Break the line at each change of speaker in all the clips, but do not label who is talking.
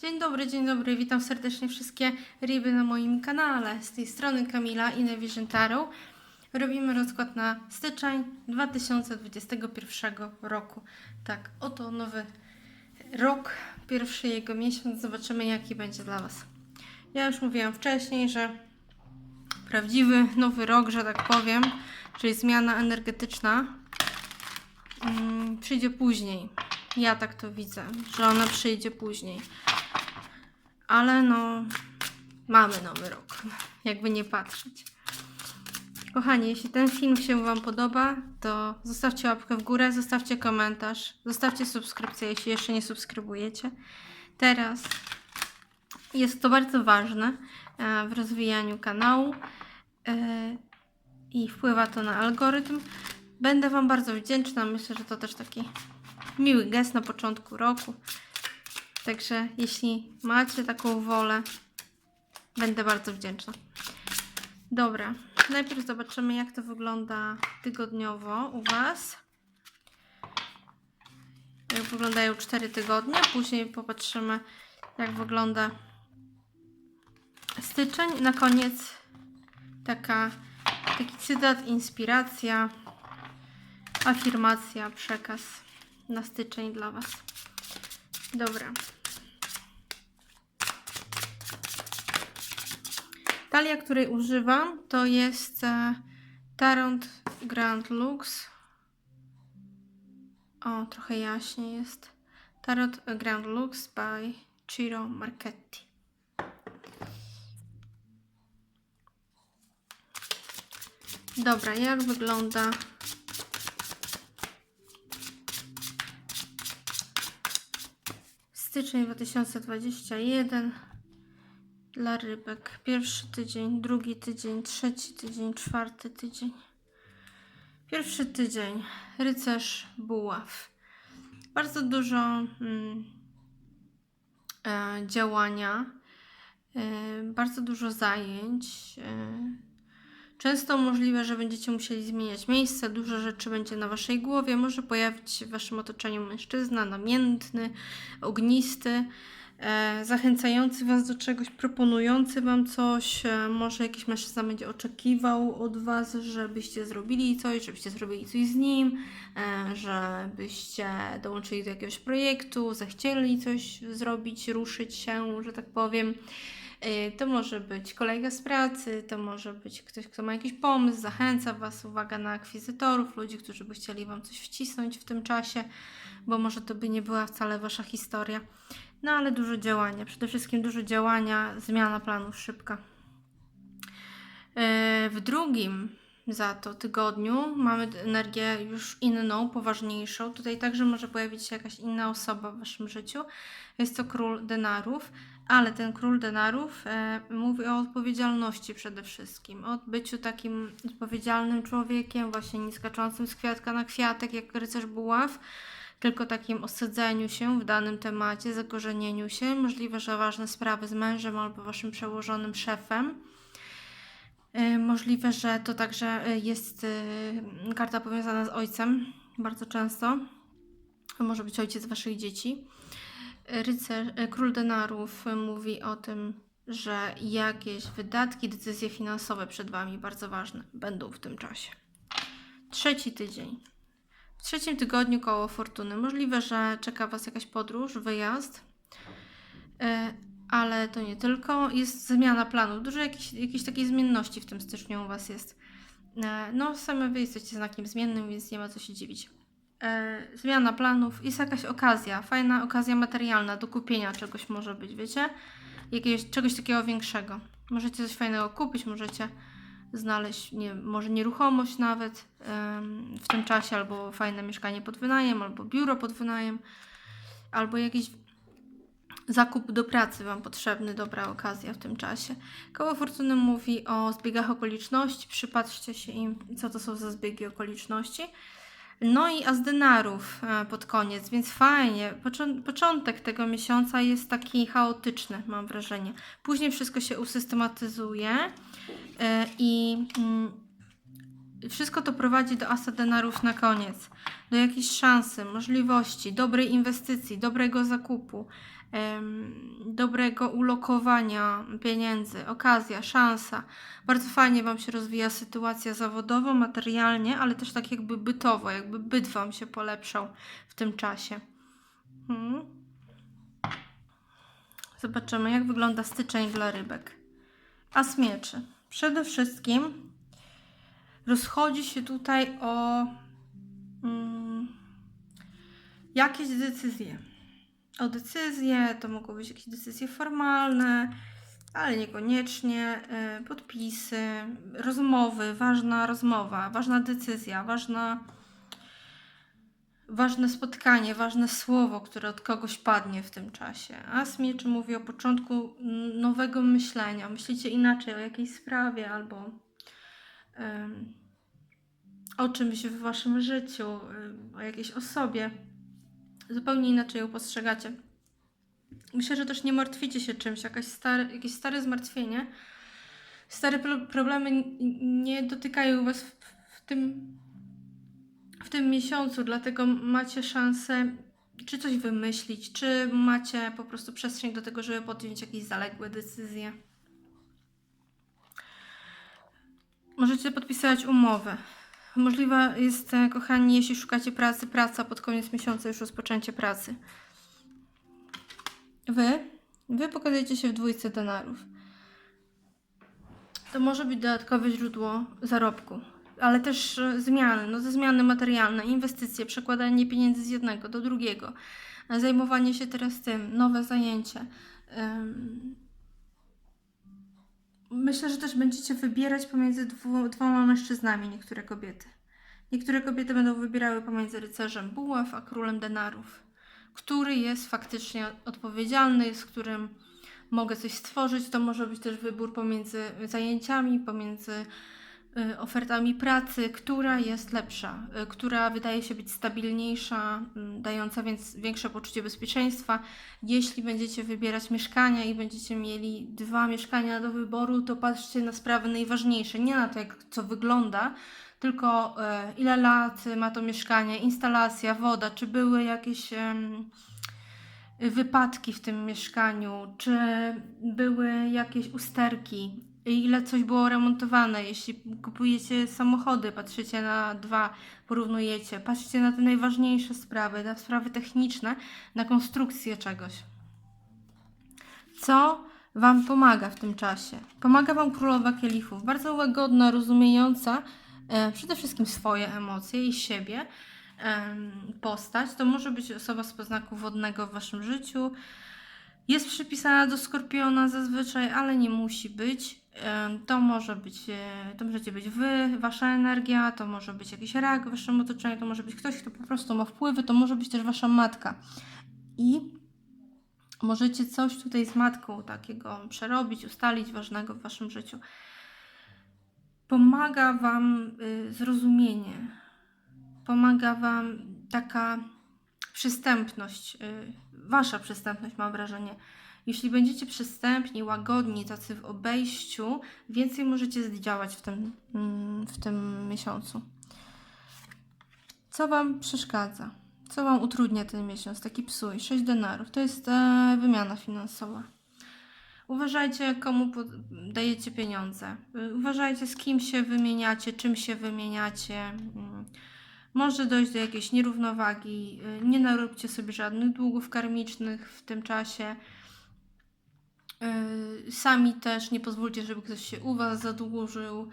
Dzień dobry, dzień dobry, witam serdecznie wszystkie ryby na moim kanale. Z tej strony Kamila i Navision Tarot. Robimy rozkład na styczeń 2021 roku. Tak, oto nowy rok, pierwszy jego miesiąc. Zobaczymy, jaki będzie dla Was. Ja już mówiłam wcześniej, że prawdziwy nowy rok, że tak powiem, czyli zmiana energetyczna, mm, przyjdzie później. Ja tak to widzę, że ona przyjdzie później. Ale no, mamy nowy rok, jakby nie patrzeć. Kochani, jeśli ten film się Wam podoba, to zostawcie łapkę w górę, zostawcie komentarz, zostawcie subskrypcję, jeśli jeszcze nie subskrybujecie. Teraz jest to bardzo ważne e, w rozwijaniu kanału e, i wpływa to na algorytm. Będę Wam bardzo wdzięczna. Myślę, że to też taki miły gest na początku roku. Także jeśli macie taką wolę, będę bardzo wdzięczna. Dobra, najpierw zobaczymy, jak to wygląda tygodniowo u Was. Jak wyglądają 4 tygodnie, później popatrzymy, jak wygląda styczeń. Na koniec taka, taki cytat, inspiracja, afirmacja, przekaz na styczeń dla Was. Dobra. Talia, której używam, to jest e, Tarot Grand Lux. O, trochę jaśniej jest. Tarot Grand Lux by Ciro Marchetti. Dobra, jak wygląda styczeń 2021 dla rybek. Pierwszy tydzień, drugi tydzień, trzeci tydzień, czwarty tydzień. Pierwszy tydzień, rycerz buław. Bardzo dużo mm, e, działania, e, bardzo dużo zajęć. E, Często możliwe, że będziecie musieli zmieniać miejsce, dużo rzeczy będzie na waszej głowie. Może pojawić się w waszym otoczeniu mężczyzna namiętny, ognisty, zachęcający was do czegoś, proponujący wam coś. E, może jakiś mężczyzna będzie oczekiwał od was, żebyście zrobili coś, żebyście zrobili coś z nim, e, żebyście dołączyli do jakiegoś projektu, zechcieli coś zrobić, ruszyć się, że tak powiem. To może być kolega z pracy, to może być ktoś, kto ma jakiś pomysł, zachęca Was, uwaga na akwizytorów, ludzi, którzy by chcieli Wam coś wcisnąć w tym czasie, bo może to by nie była wcale Wasza historia. No ale dużo działania, przede wszystkim dużo działania, zmiana planów szybka. Y, W drugim za to tygodniu mamy energię już inną, poważniejszą. Tutaj także może pojawić się jakaś inna osoba w Waszym życiu. Jest to król denarów, ale ten król denarów e, mówi o odpowiedzialności przede wszystkim, o byciu takim odpowiedzialnym człowiekiem, właśnie nie skaczącym z kwiatka na kwiatek, jak rycerz buław, tylko takim osadzeniu się w danym temacie, zakorzenieniu się, możliwe, że ważne sprawy z mężem albo waszym przełożonym szefem. E, Możliwe, że to także jest e, karta powiązana z ojcem, bardzo często. To może być ojciec waszych dzieci. Rycer, e, król denarów mówi o tym, że jakieś wydatki, decyzje finansowe przed wami bardzo ważne będą w tym czasie. Trzeci tydzień. W trzecim tygodniu koło fortuny. Możliwe, że czeka was jakaś podróż, wyjazd. E, ale to nie tylko. Jest zmiana planów. Dużo jakiejś, jakiejś takiej zmienności w tym styczniu u Was jest. E, No, same Wy jesteście znakiem zmiennym, więc nie ma co się dziwić. E, Zmiana planów. Jest jakaś okazja, fajna okazja materialna do kupienia czegoś może być, wiecie? Jakiegoś, czegoś takiego większego. Możecie coś fajnego kupić, możecie znaleźć, nie, może nieruchomość nawet w tym czasie, albo fajne mieszkanie pod wynajem, albo biuro pod wynajem, albo jakiś zakup do pracy Wam potrzebny, dobra okazja w tym czasie. Koło Fortuny mówi o zbiegach okoliczności, przypatrzcie się im, co to są za zbiegi okoliczności. No i as denarów e, pod koniec, więc fajnie. Począ- początek tego miesiąca jest taki chaotyczny, mam wrażenie. Później wszystko się usystematyzuje e, i mm, wszystko to prowadzi do asa denarów na koniec. Do jakiejś szansy, możliwości, dobrej inwestycji, dobrego zakupu, dobrego ulokowania pieniędzy, okazja, szansa. Bardzo fajnie Wam się rozwija sytuacja zawodowo, materialnie, ale też tak jakby bytowo, jakby byt Wam się polepszał w tym czasie. Mhm. Zobaczymy, jak wygląda styczeń dla rybek. As mieczy. Przede wszystkim rozchodzi się tutaj o mm, jakieś decyzje. O decyzje, to mogą być jakieś decyzje formalne, ale niekoniecznie. y, Podpisy, rozmowy, ważna rozmowa, ważna decyzja, ważna, ważne spotkanie, ważne słowo, które od kogoś padnie w tym czasie. As mieczy mówi o początku nowego myślenia. Myślicie inaczej o jakiejś sprawie albo em, o czymś w waszym życiu, em, o jakiejś osobie. Zupełnie inaczej ją postrzegacie. Myślę, że też nie martwicie się czymś, jakaś stare, jakieś stare zmartwienie. Stare pro- problemy nie dotykają was w, w tym w tym miesiącu, dlatego macie szansę czy coś wymyślić, czy macie po prostu przestrzeń do tego, żeby podjąć jakieś zaległe decyzje. Możecie podpisać umowę. Możliwe jest, e, kochani, jeśli szukacie pracy, praca pod koniec miesiąca, już rozpoczęcie pracy. Wy, wy pokazujecie się w dwójce denarów. To może być dodatkowe źródło zarobku, ale też e, zmiany, no te zmiany materialne, inwestycje, przekładanie pieniędzy z jednego do drugiego, e, zajmowanie się teraz tym, nowe zajęcie. Ym, Myślę, że też będziecie wybierać pomiędzy dwu, dwoma mężczyznami niektóre kobiety. Niektóre kobiety będą wybierały pomiędzy rycerzem buław a królem denarów, który jest faktycznie odpowiedzialny, z którym mogę coś stworzyć. To może być też wybór pomiędzy zajęciami, pomiędzy ofertami pracy, która jest lepsza, y, która wydaje się być stabilniejsza, dająca więc większe poczucie bezpieczeństwa. Jeśli będziecie wybierać mieszkania i będziecie mieli dwa mieszkania do wyboru, to patrzcie na sprawy najważniejsze, nie na to, jak co wygląda, tylko e, ile lat ma to mieszkanie, instalacja, woda, czy były jakieś wypadki w tym mieszkaniu, czy były jakieś usterki, ile coś było remontowane. Jeśli kupujecie samochody, patrzycie na dwa, porównujecie, patrzcie na te najważniejsze sprawy, na sprawy techniczne, na konstrukcję czegoś. Co Wam pomaga w tym czasie? Pomaga Wam królowa kielichów, bardzo łagodna, rozumiejąca e, przede wszystkim swoje emocje i siebie em, postać. To może być osoba z poznaku wodnego w Waszym życiu. Jest przypisana do skorpiona zazwyczaj, ale nie musi być. To może być, e, to możecie być Wy, Wasza energia, to może być jakiś rak w Waszym otoczeniu, to może być ktoś, kto po prostu ma wpływy, to może być też Wasza matka. I możecie coś tutaj z matką takiego przerobić, ustalić ważnego w waszym życiu. Pomaga wam y, zrozumienie, pomaga wam taka przystępność, y, wasza przystępność, mam wrażenie. Jeśli będziecie przystępni, łagodni, tacy w obejściu, więcej możecie zdziałać w tym, mm, w tym miesiącu. Co Wam przeszkadza? Co Wam utrudnia ten miesiąc? Taki psuj. 6 denarów. To jest e, wymiana finansowa. Uważajcie, komu dajecie pieniądze. Y, Uważajcie, z kim się wymieniacie, czym się wymieniacie. Mm. Może dojść do jakiejś nierównowagi. Y, Nie naróbcie sobie żadnych długów karmicznych w tym czasie. Y, Sami też nie pozwólcie, żeby ktoś się u Was zadłużył.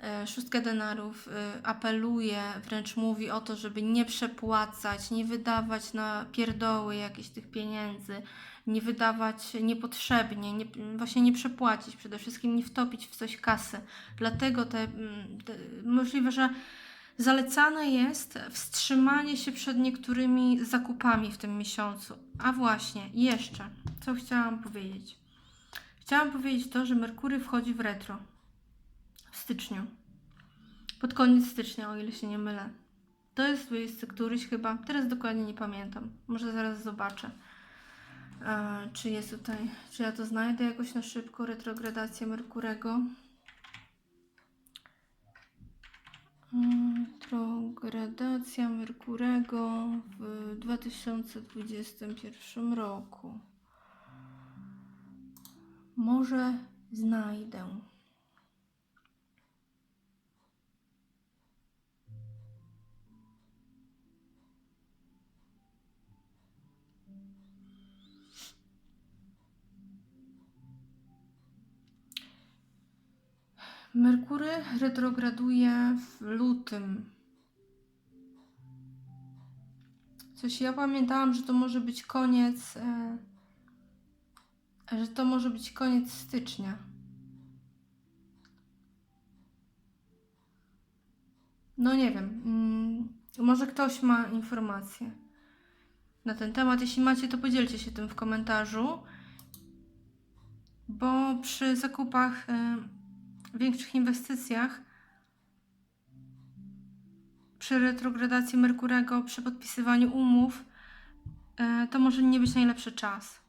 E, Szóstka denarów y, apeluje, wręcz mówi o to, żeby nie przepłacać, nie wydawać na pierdoły jakieś tych pieniędzy, nie wydawać niepotrzebnie, nie, właśnie nie przepłacić, przede wszystkim nie wtopić w coś kasy. Dlatego te, te możliwe, że zalecane jest wstrzymanie się przed niektórymi zakupami w tym miesiącu. A właśnie, jeszcze, co chciałam powiedzieć? Chciałam powiedzieć to, że Merkury wchodzi w retro w styczniu. Pod koniec stycznia, o ile się nie mylę. To jest 20 któryś chyba. Teraz dokładnie nie pamiętam. Może zaraz zobaczę. E, czy jest tutaj, czy ja to znajdę jakoś na szybko, retrogradację Merkurego. Mm, Retrogradacja Merkurego w 2021 roku. Może znajdę. Merkury retrograduje w lutym. Coś ja pamiętałam, że to może być koniec. E, że to może być koniec stycznia. No nie wiem. Mm, może ktoś ma informacje na ten temat. Jeśli macie, to podzielcie się tym w komentarzu. Bo przy zakupach, e, większych inwestycjach, przy retrogradacji Merkurego, przy podpisywaniu umów, e, to może nie być najlepszy czas.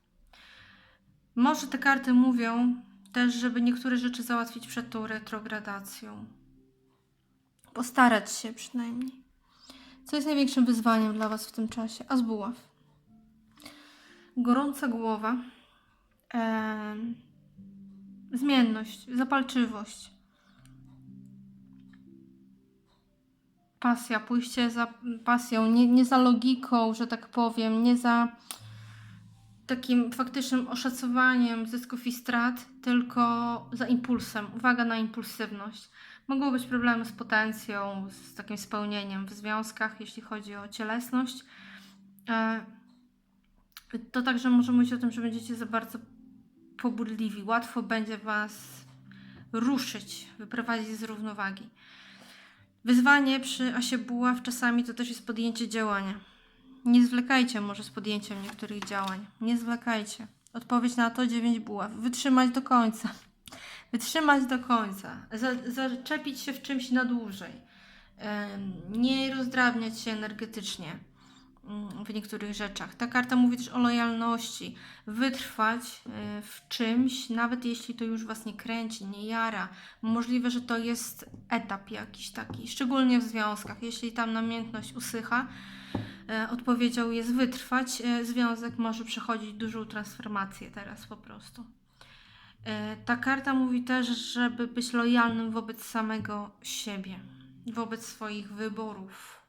Może te karty mówią też, żeby niektóre rzeczy załatwić przed tą retrogradacją. Postarać się przynajmniej. Co jest największym wyzwaniem dla Was w tym czasie? A z buław. Gorąca głowa. em, zmienność, zapalczywość. Pasja, pójście za pasją, nie, nie za logiką, że tak powiem, nie za takim faktycznym oszacowaniem zysków i strat, tylko za impulsem. Uwaga na impulsywność. Mogą być problemy z potencją, z takim spełnieniem w związkach, jeśli chodzi o cielesność. E, To także może mówić o tym, że będziecie za bardzo pobudliwi. Łatwo będzie Was ruszyć, wyprowadzić z równowagi. Wyzwanie przy Asie Buław czasami to też jest podjęcie działania. Nie zwlekajcie może z podjęciem niektórych działań. Nie zwlekajcie. Odpowiedź na to 9 buław. Wytrzymać do końca. Wytrzymać do końca. Za, zaczepić się w czymś na dłużej. Nie rozdrabniać się energetycznie mm, w niektórych rzeczach. Ta karta mówi też o lojalności. Wytrwać y, w czymś, nawet jeśli to już Was nie kręci, nie jara. Możliwe, że to jest etap jakiś taki, szczególnie w związkach. Jeśli tam namiętność usycha, e, odpowiedzią jest wytrwać, e, związek może przechodzić dużą transformację teraz po prostu. E, Ta karta mówi też, żeby być lojalnym wobec samego siebie, wobec swoich wyborów.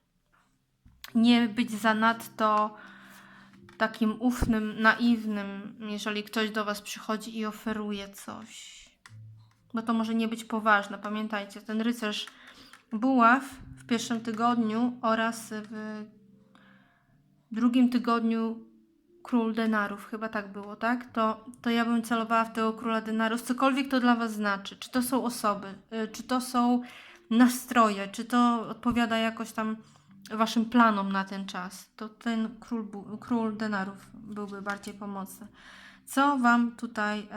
Nie być zanadto takim ufnym, naiwnym, jeżeli ktoś do Was przychodzi i oferuje coś. Bo to może nie być poważne. Pamiętajcie, ten rycerz buław w pierwszym tygodniu oraz w drugim tygodniu król denarów, chyba tak było, tak? To, to ja bym celowała w tego króla denarów, cokolwiek to dla Was znaczy. Czy to są osoby, y, czy to są nastroje, czy to odpowiada jakoś tam Waszym planom na ten czas, to ten król, król denarów byłby bardziej pomocny. Co Wam tutaj,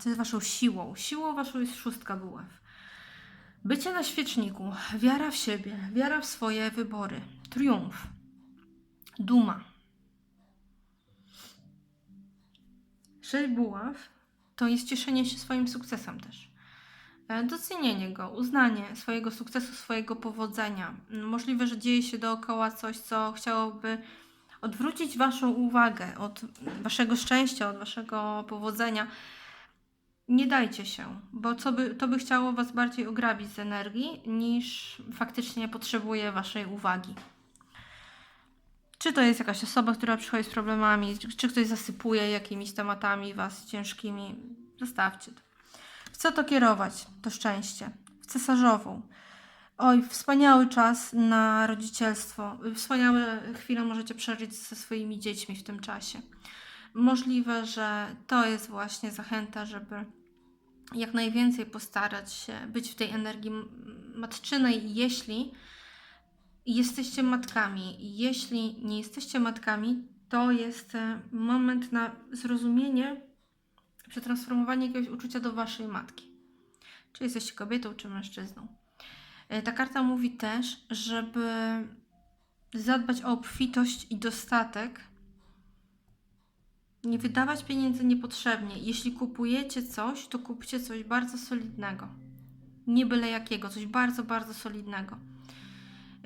co jest Waszą siłą? Siłą Waszą jest szóstka buław. Bycie na świeczniku, wiara w siebie, wiara w swoje wybory, triumf, duma. Sześć buław to jest cieszenie się swoim sukcesem też. E, Docenienie go, uznanie swojego sukcesu, swojego powodzenia. Możliwe, że dzieje się dookoła coś, co chciałoby odwrócić Waszą uwagę od Waszego szczęścia, od Waszego powodzenia. Nie dajcie się, bo co by, to by chciało Was bardziej ograbić z energii, niż faktycznie potrzebuje Waszej uwagi. Czy to jest jakaś osoba, która przychodzi z problemami, czy- ktoś zasypuje jakimiś tematami Was ciężkimi, zostawcie to. W co to kierować, to szczęście? W cesarzową. Oj, wspaniały czas na rodzicielstwo. Wspaniałe chwile możecie przeżyć ze swoimi dziećmi w tym czasie. Możliwe, że to jest właśnie zachęta, żeby jak najwięcej postarać się być w tej energii matczynej, jeśli jesteście matkami. Jeśli nie jesteście matkami, to jest e, moment na zrozumienie, przetransformowanie jakiegoś uczucia do waszej matki. Czy jesteście kobietą, czy mężczyzną. E, Ta karta mówi też, żeby zadbać o obfitość i dostatek. Nie wydawać pieniędzy niepotrzebnie. Jeśli kupujecie coś, to kupcie coś bardzo solidnego. Nie byle jakiego, coś bardzo, bardzo solidnego.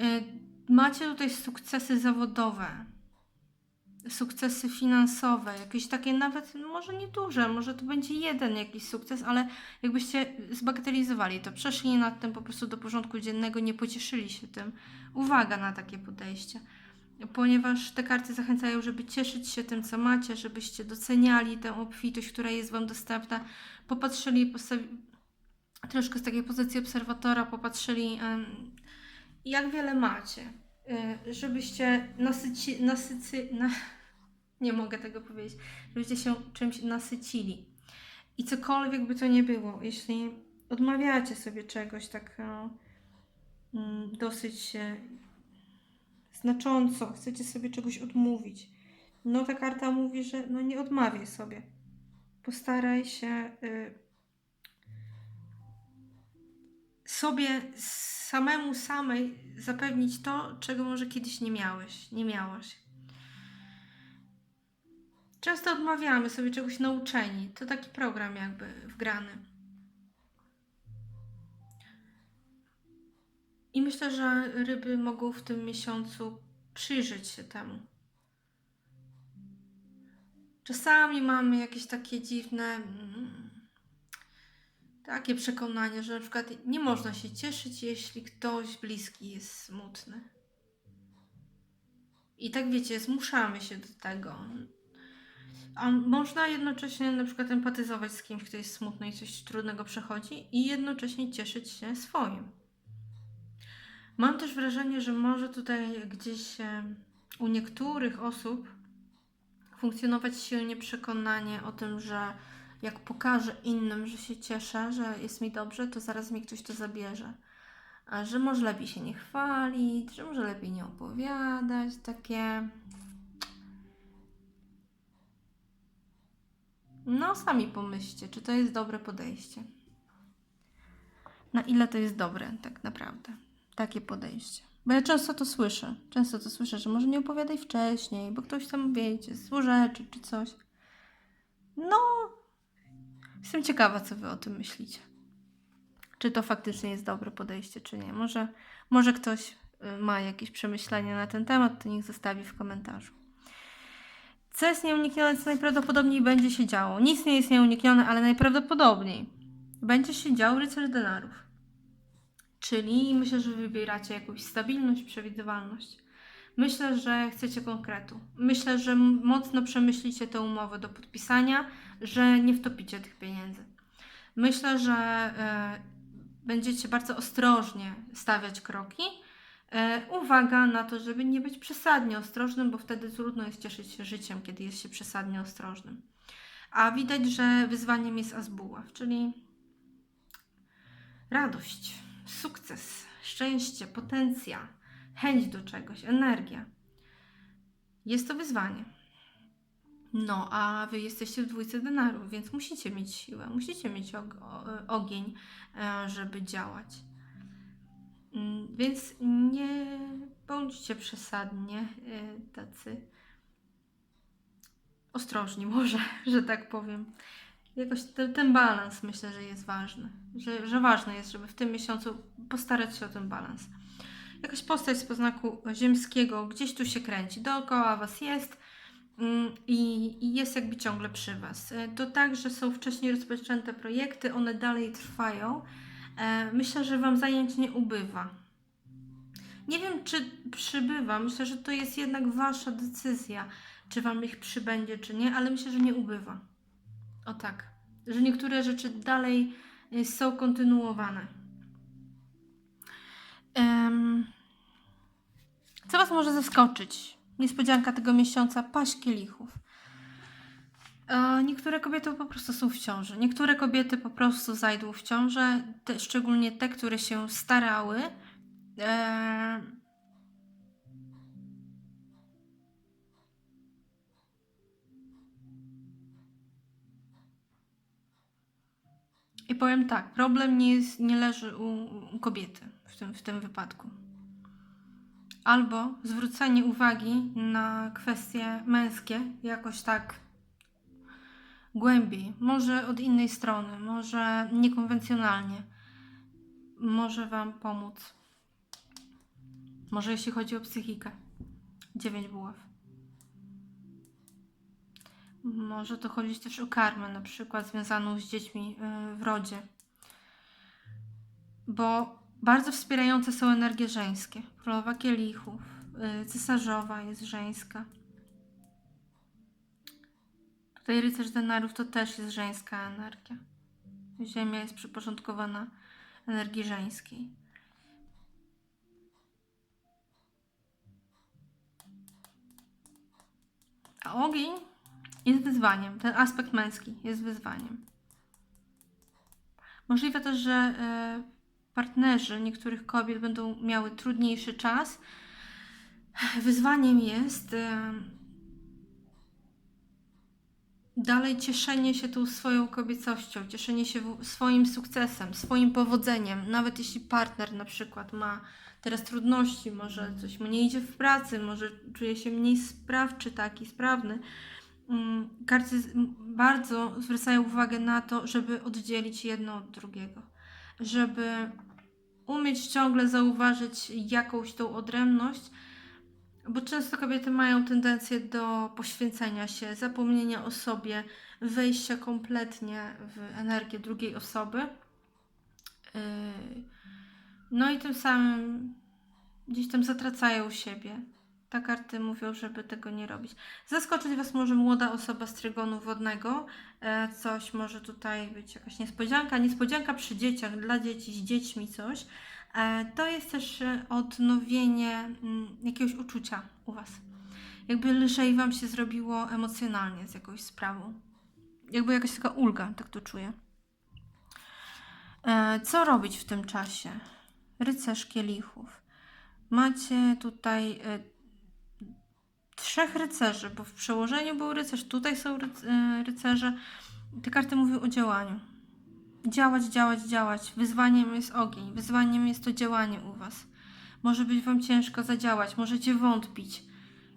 Y, Macie tutaj sukcesy zawodowe. sukcesy finansowe, jakieś takie nawet, no może nie duże, może to będzie jeden jakiś sukces, ale jakbyście zbagatelizowali to, przeszli nad tym po prostu do porządku dziennego, nie pocieszyli się tym. Uwaga na takie podejście, ponieważ te karty zachęcają, żeby cieszyć się tym, co macie, żebyście doceniali tę obfitość, która jest Wam dostępna, popatrzyli, troszkę z takiej pozycji obserwatora, popatrzyli, jak wiele macie, y, żebyście nasyci, nasycy, na, nie mogę tego powiedzieć, żebyście się czymś nasycili. I cokolwiek by to nie było, jeśli odmawiacie sobie czegoś tak e, mm, dosyć e, znacząco, chcecie sobie czegoś odmówić, no ta karta mówi, że no nie odmawiaj sobie. Postaraj się y, sobie samemu samej zapewnić to, czego może kiedyś nie miałeś, nie miałaś. Często odmawiamy sobie czegoś nauczeni. To taki program jakby wgrany. I myślę, że ryby mogą w tym miesiącu przyjrzeć się temu. Czasami mamy jakieś takie dziwne, mm, takie przekonanie, że na przykład nie można się cieszyć, jeśli ktoś bliski jest smutny. I tak wiecie, zmuszamy się do tego. A można jednocześnie na przykład empatyzować z kimś, kto jest smutny i coś trudnego przechodzi, i jednocześnie cieszyć się swoim. Mam też wrażenie, że może tutaj gdzieś e, u niektórych osób funkcjonować silnie przekonanie o tym, że jak pokażę innym, że się cieszę, że jest mi dobrze, to zaraz mi ktoś to zabierze. A że może lepiej się nie chwalić, że może lepiej nie opowiadać, takie. No, sami pomyślcie, czy to jest dobre podejście. Na ile to jest dobre, tak naprawdę, takie podejście. Bo ja często to słyszę. Często to słyszę, że może nie opowiadaj wcześniej, bo ktoś tam, wiecie, złorzeczy czy coś. No, jestem ciekawa, co wy o tym myślicie. Czy to faktycznie jest dobre podejście, czy nie. Może, może ktoś y, ma jakieś przemyślenia na ten temat, to niech zostawi w komentarzu. Co jest nieuniknione, co najprawdopodobniej będzie się działo? Nic nie jest nieuniknione, ale najprawdopodobniej będzie się działo rycerz denarów. Czyli myślę, że wybieracie jakąś stabilność, przewidywalność. Myślę, że chcecie konkretu. Myślę, że mocno przemyślicie tę umowę do podpisania, że nie wtopicie tych pieniędzy. Myślę, że e, będziecie bardzo ostrożnie stawiać kroki. E, uwaga na to, żeby nie być przesadnie ostrożnym, bo wtedy trudno jest cieszyć się życiem, kiedy jest się przesadnie ostrożnym. A widać, że wyzwaniem jest Azbuław, czyli radość, sukces, szczęście, potencja, chęć do czegoś, energia. Jest to wyzwanie. No, a wy jesteście w dwójce denarów, więc musicie mieć siłę, musicie mieć og- o- ogień, e, żeby działać. Mm, Więc nie bądźcie przesadnie e, tacy ostrożni, może, że tak powiem. Jakoś ten, ten balans myślę, że jest ważny. Że, że ważne jest, żeby w tym miesiącu postarać się o ten balans. Jakaś postać z poznaku ziemskiego gdzieś tu się kręci, dookoła Was jest mm, i, i jest jakby ciągle przy Was. E, To także są wcześniej rozpoczęte projekty, one dalej trwają. E, Myślę, że Wam zajęć nie ubywa. Nie wiem, czy przybywa. Myślę, że to jest jednak Wasza decyzja, czy Wam ich przybędzie, czy nie, ale myślę, że nie ubywa. O tak. Że niektóre rzeczy dalej y, są kontynuowane. Co Was może zaskoczyć? Niespodzianka tego miesiąca paść kielichów. E, Niektóre kobiety po prostu są w ciąży. Niektóre kobiety po prostu zajdą w ciążę, te, szczególnie te, które się starały. E, I powiem tak, problem nie, jest, nie leży u, u kobiety tym, w tym wypadku. Albo zwrócenie uwagi na kwestie męskie jakoś tak głębiej, może od innej strony, może niekonwencjonalnie, może Wam pomóc. Może jeśli chodzi o psychikę. Dziewięć buław. Może to chodzić też o karmę, na przykład związaną z dziećmi y, w rodzie. Bo bardzo wspierające są energie żeńskie. Królowa kielichów, y, cesarzowa jest żeńska. Tutaj rycerz denarów to też jest żeńska energia. Ziemia jest przyporządkowana energii żeńskiej. A ogień jest wyzwaniem. Ten aspekt męski jest wyzwaniem. Możliwe też, że e, partnerzy niektórych kobiet będą miały trudniejszy czas. Wyzwaniem jest e, dalej cieszenie się tą swoją kobiecością, cieszenie się swoim sukcesem, swoim powodzeniem. Nawet jeśli partner na przykład ma teraz trudności, może coś mu nie idzie w pracy, może czuje się mniej sprawczy taki, sprawny. Mm, Karty bardzo zwracają uwagę na to, żeby oddzielić jedno od drugiego, żeby umieć ciągle zauważyć jakąś tą odrębność, bo często kobiety mają tendencję do poświęcenia się, zapomnienia o sobie, wejścia kompletnie w energię drugiej osoby. Yy, No i tym samym gdzieś tam zatracają siebie. Ta karty mówią, żeby tego nie robić. Zaskoczyć Was może młoda osoba z trygonu wodnego. E, Coś może tutaj być jakaś niespodzianka. Niespodzianka przy dzieciach, dla dzieci, z dziećmi coś. E, To jest też e, odnowienie mm, jakiegoś uczucia u Was. Jakby lżej Wam się zrobiło emocjonalnie z jakąś sprawą. Jakby jakaś taka ulga, tak to czuję. Co robić w tym czasie? Rycerz kielichów. Macie tutaj trzech rycerzy, bo w przełożeniu był rycerz, tutaj są e, rycerze. Te karty mówią o działaniu. Działać, działać, działać. Wyzwaniem jest ogień, wyzwaniem jest to działanie u Was. Może być Wam ciężko zadziałać, możecie wątpić.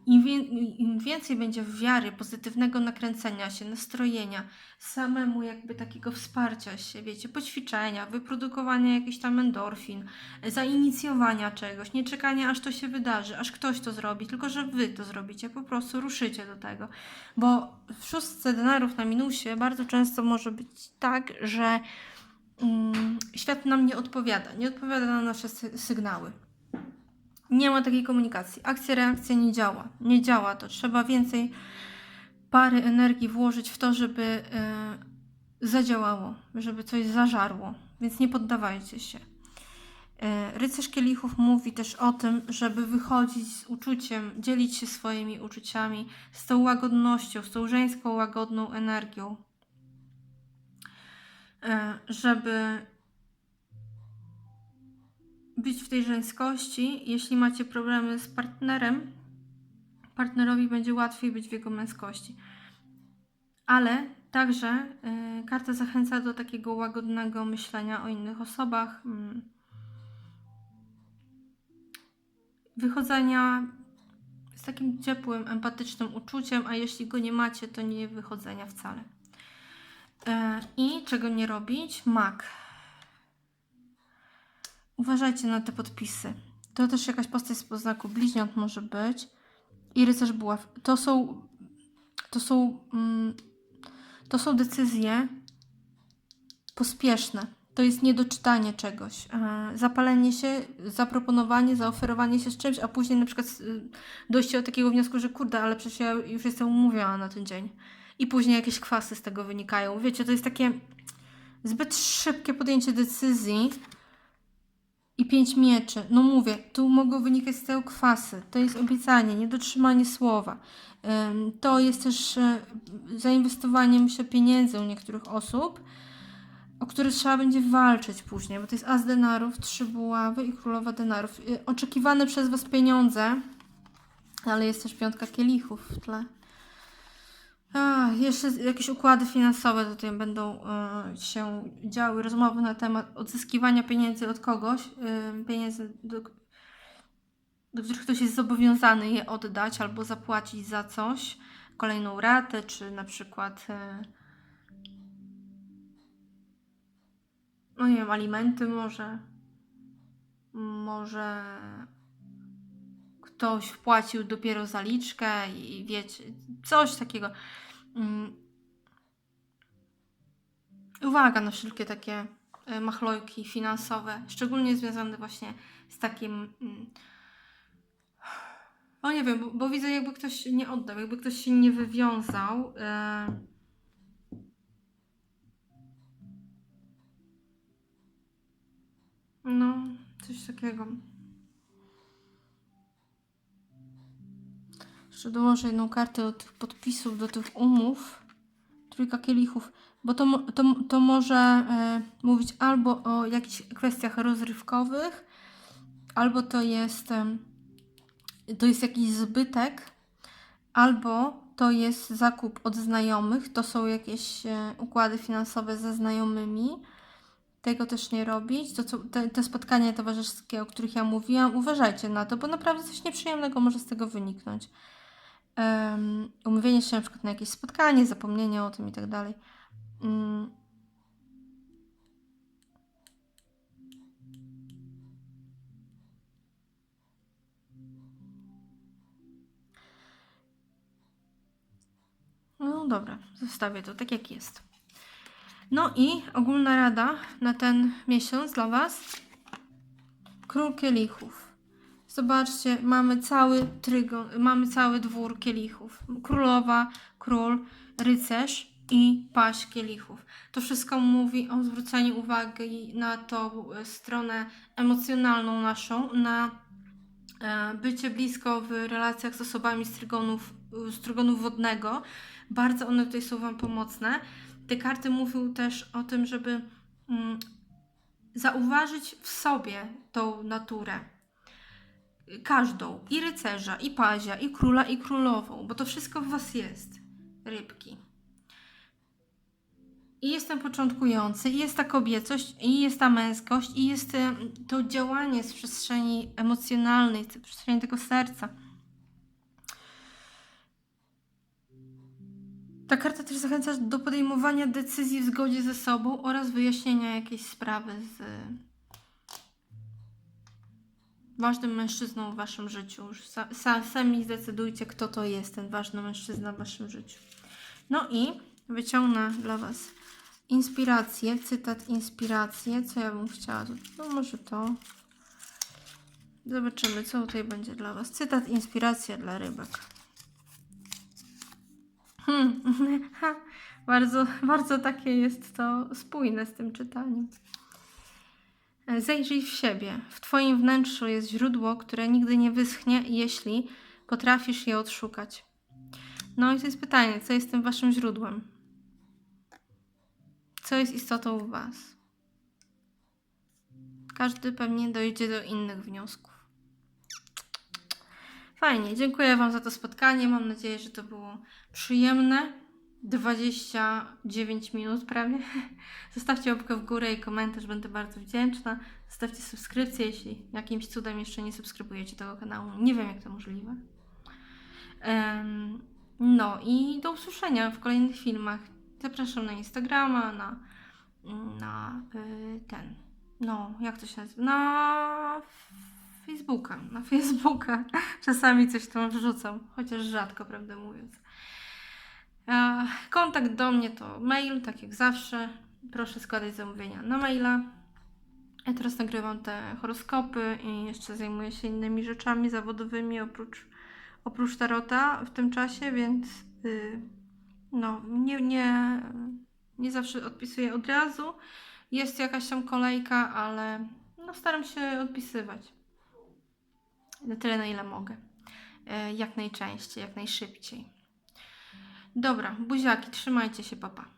Im, wie, Im więcej będzie wiary, pozytywnego nakręcenia się, nastrojenia, samemu jakby takiego wsparcia się, wiecie, poćwiczenia, wyprodukowania jakichś tam endorfin, zainicjowania czegoś, nie czekania aż to się wydarzy, aż ktoś to zrobi, tylko że wy to zrobicie, po prostu ruszycie do tego. Bo w szóstce denarów na minusie bardzo często może być tak, że mm, świat nam nie odpowiada, nie odpowiada na nasze sy- sygnały. Nie ma takiej komunikacji. Akcja, reakcja nie działa. Nie działa to. Trzeba więcej pary energii włożyć w to, żeby e, zadziałało, żeby coś zażarło. Więc nie poddawajcie się. E, Rycerz Kielichów mówi też o tym, żeby wychodzić z uczuciem, dzielić się swoimi uczuciami, z tą łagodnością, z tą żeńską łagodną energią. E, Żeby być w tej żeńskości, jeśli macie problemy z partnerem, partnerowi będzie łatwiej być w jego męskości. Ale także y, karta zachęca do takiego łagodnego myślenia o innych osobach, mm, wychodzenia z takim ciepłym, empatycznym uczuciem, a jeśli go nie macie, to nie wychodzenia wcale. E, I czego nie robić? Mak. Uważajcie na te podpisy. To też jakaś postać z znaku bliźniąt może być. I rycerz buław. To są. To są. Mm, to są decyzje pospieszne. To jest niedoczytanie czegoś. E, zapalenie się, zaproponowanie, zaoferowanie się z czymś, a później na przykład y, dojście do takiego wniosku, że kurde, ale przecież ja już jestem umówiona na ten dzień. I później jakieś kwasy z tego wynikają. Wiecie, to jest takie zbyt szybkie podjęcie decyzji i pięć mieczy. No mówię, tu mogą wynikać z tego kwasy. To jest obiecanie, niedotrzymanie słowa. To jest też e, zainwestowanie, myślę, pieniędzy u niektórych osób, o które trzeba będzie walczyć później, bo to jest as denarów, trzy buławy i królowa denarów. Y, Oczekiwane przez Was pieniądze, ale jest też piątka kielichów w tle. A, jeszcze jakieś układy finansowe tutaj będą e, się działy, rozmowy na temat odzyskiwania pieniędzy od kogoś, e, pieniędzy, do, do których ktoś jest zobowiązany je oddać albo zapłacić za coś, kolejną ratę, czy na przykład e, no nie wiem, alimenty może, może ktoś wpłacił dopiero zaliczkę i wiecie, coś takiego. Mm. Uwaga na wszelkie takie e, machlojki finansowe, szczególnie związane właśnie z takim. mm, O nie wiem, bo, bo widzę, jakby ktoś nie oddał, jakby ktoś się nie wywiązał. E... No, coś takiego. Jeszcze dołożę jedną kartę do tych podpisów, do tych umów. Trójka kielichów, bo to, to, to może e, mówić albo o jakichś kwestiach rozrywkowych, albo to jest, em, to jest jakiś zbytek, albo to jest zakup od znajomych, to są jakieś e, układy finansowe ze znajomymi. Tego też nie robić. To, co, te, te spotkania towarzyskie, o których ja mówiłam, uważajcie na to, bo naprawdę coś nieprzyjemnego może z tego wyniknąć um, umówienie się na przykład na jakieś spotkanie, zapomnienie o tym i tak dalej. Mm. No dobra, zostawię to tak jak jest. No i ogólna rada na ten miesiąc dla Was. Król kielichów. Zobaczcie, mamy cały trygon, mamy cały dwór kielichów. Królowa, król, rycerz i paść kielichów. To wszystko mówi o zwróceniu uwagi na tą stronę emocjonalną naszą, na e, bycie blisko w relacjach z osobami z trygonów, z trygonu wodnego. Bardzo one tutaj są Wam pomocne. Te karty mówią też o tym, żeby mm, zauważyć w sobie tą naturę każdą, i rycerza, i pazia, i króla, i królową, bo to wszystko w Was jest, rybki. I jest ten początkujący, i jest ta kobiecość, i jest ta męskość, i jest to działanie z przestrzeni emocjonalnej, z przestrzeni tego serca. Ta karta też zachęca do podejmowania decyzji w zgodzie ze sobą oraz wyjaśnienia jakiejś sprawy z ważnym mężczyzną w waszym życiu. Już sa, sa, sami zdecydujcie, kto to jest ten ważny mężczyzna w waszym życiu. No i wyciągnę dla was inspirację, cytat inspirację. Co ja bym chciała? No może to. Zobaczymy, co tutaj będzie dla was. Cytat inspiracja dla rybek. Hmm. bardzo, bardzo takie jest to spójne z tym czytaniem. Zajrzyj w siebie. W Twoim wnętrzu jest źródło, które nigdy nie wyschnie, jeśli potrafisz je odszukać. No i to jest pytanie, co jest tym Waszym źródłem? Co jest istotą w Was? Każdy pewnie dojdzie do innych wniosków. Fajnie, dziękuję Wam za to spotkanie. Mam nadzieję, że to było przyjemne. 29 minut prawie. Zostawcie łapkę w górę i komentarz, będę bardzo wdzięczna. Zostawcie subskrypcję, jeśli jakimś cudem jeszcze nie subskrybujecie tego kanału. Nie wiem, jak to możliwe. No i do usłyszenia w kolejnych filmach. Zapraszam na Instagrama, na, na y, ten. No, jak to się nazywa? Na Facebooka. Na Facebooka. Czasami coś tam wrzucam, chociaż rzadko, prawdę mówiąc. Kontakt do mnie to mail, tak jak zawsze. Proszę składać zamówienia na maila. Ja teraz nagrywam te horoskopy i jeszcze zajmuję się innymi rzeczami zawodowymi oprócz, oprócz tarota w tym czasie, więc yy, no, nie, nie, nie zawsze odpisuję od razu. Jest jakaś tam kolejka, ale no, staram się odpisywać. Na tyle, na ile mogę. Yy, jak najczęściej, jak najszybciej. Dobra, buziaki, trzymajcie się, papa.